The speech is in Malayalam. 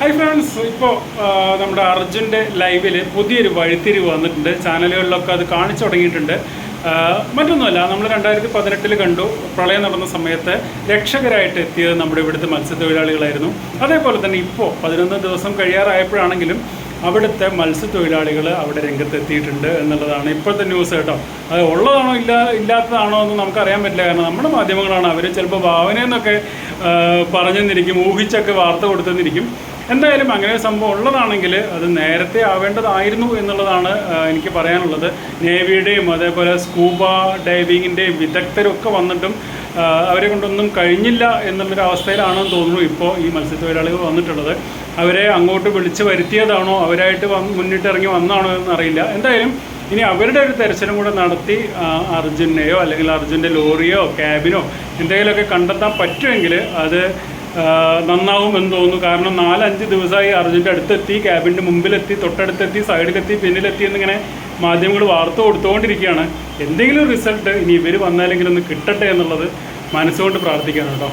ഹായ് ഫ്രണ്ട്സ് ഇപ്പോൾ നമ്മുടെ അർജുന്റെ ലൈവിൽ പുതിയൊരു വഴിത്തിരിവ് വന്നിട്ടുണ്ട്. ചാനലുകളിലൊക്കെ അത് കാണിച്ചു തുടങ്ങിയിട്ടുണ്ട്. മറ്റൊന്നുമല്ല നമ്മൾ രണ്ടായിരത്തി പതിനെട്ടിൽ കണ്ടു പ്രളയം നടന്ന സമയത്ത് രക്ഷകരായിട്ട് എത്തിയത് നമ്മുടെ ഇവിടുത്തെ മത്സ്യത്തൊഴിലാളികളായിരുന്നു. അതേപോലെ തന്നെ ഇപ്പോൾ പതിനൊന്ന് ദിവസം കഴിയാറായപ്പോഴാണെങ്കിലും അവിടുത്തെ മത്സ്യത്തൊഴിലാളികൾ അവിടെ രംഗത്തെത്തിയിട്ടുണ്ട് എന്നുള്ളതാണ് ഇപ്പോഴത്തെ ന്യൂസ് കേട്ടോ. അത് ഉള്ളതാണോ ഇല്ല ഇല്ലാത്തതാണോ എന്ന് നമുക്കറിയാൻ പറ്റില്ല. കാരണം നമ്മുടെ മാധ്യമങ്ങളാണ് അവർ ചിലപ്പോൾ ഭാവനയെന്നൊക്കെ പറഞ്ഞെന്നിരിക്കും ഊഹിച്ചൊക്കെ വാർത്ത കൊടുത്തെന്നിരിക്കും. എന്തായാലും അങ്ങനെ സംഭവം ഉള്ളതാണെങ്കിൽ അത് നേരത്തെ ആവേണ്ടതായിരുന്നു എന്നുള്ളതാണ് എനിക്ക് പറയാനുള്ളത്. നേവിയുടെയും അതേപോലെ സ്കൂബ ഡൈവിങ്ങിന്റെയും വിദഗ്ധരൊക്കെ വന്നിട്ടും അവരെ കൊണ്ടൊന്നും കഴിഞ്ഞില്ല എന്നുള്ളൊരു അവസ്ഥയിലാണെന്ന് തോന്നുന്നു ഇപ്പോൾ ഈ മത്സ്യത്തൊഴിലാളികൾ വന്നിട്ടുള്ളത്. അവരെ അങ്ങോട്ട് വിളിച്ച് വരുത്തിയതാണോ അവരായിട്ട് മുന്നിട്ടിറങ്ങി വന്നാണോ എന്നറിയില്ല. എന്തായാലും ഇനി അവരുടെ ഒരു തെരച്ചിലും കൂടെ നടത്തി അർജുനെയോ അല്ലെങ്കിൽ അർജുന്റെ ലോറിയോ ക്യാബിനോ എന്തെങ്കിലുമൊക്കെ കണ്ടെത്താൻ പറ്റുമെങ്കിൽ അത് ആ, നന്നാവും എന്ന് തോന്നുന്നു. കാരണം നാലഞ്ച് ദിവസമായി അർജുന്റെ അടുത്തെത്തി ക്യാബിന്റെ മുമ്പിലെത്തി തൊട്ടടുത്തെത്തി സൈഡിലെത്തി പിന്നിലെത്തി എന്നിങ്ങനെ മാധ്യമങ്ങൾ വാർത്ത കൊടുത്തുകൊണ്ടിരിക്കുകയാണ്. എന്തെങ്കിലും റിസൾട്ട് ഇനി ഇവർ വന്നാലെങ്കിലും ഒന്ന് കിട്ടട്ടെ എന്നുള്ളത് മനസ്സുകൊണ്ട് പ്രാർത്ഥിക്കണം കേട്ടോ.